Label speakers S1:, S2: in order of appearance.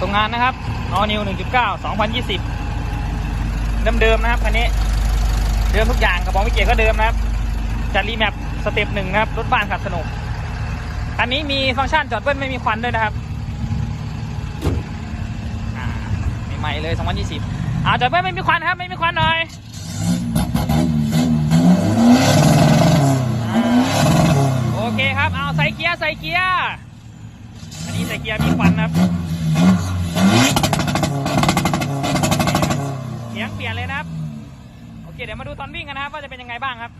S1: ตรงงานนะครับนอนิว 1.9 2020 เดิมๆนะครับคันนี้ เดิมทุกอย่างกระป๋องวิเกตก็เดิมนะครับ จัดรีแมปสเต็ปหนึ่งนะครับ รถบ้านขับสนุกคันนี้มีฟังก์ชันจอดเบิ้ลไม่มีควันด้วยนะครับใหม่ๆเลย 2020อ่าจอดเบิ้ลไม่มีควันครับ ไม่มีควันหน่อยโอเคครับ เอาใส่เกียร์ ใส่เกียร์ อันนี้ใส่เกียร์มีควันนะครับ เดี๋ยวมาดูตอนวิ่งกันนะครับว่าจะเป็นยังไงบ้างครับ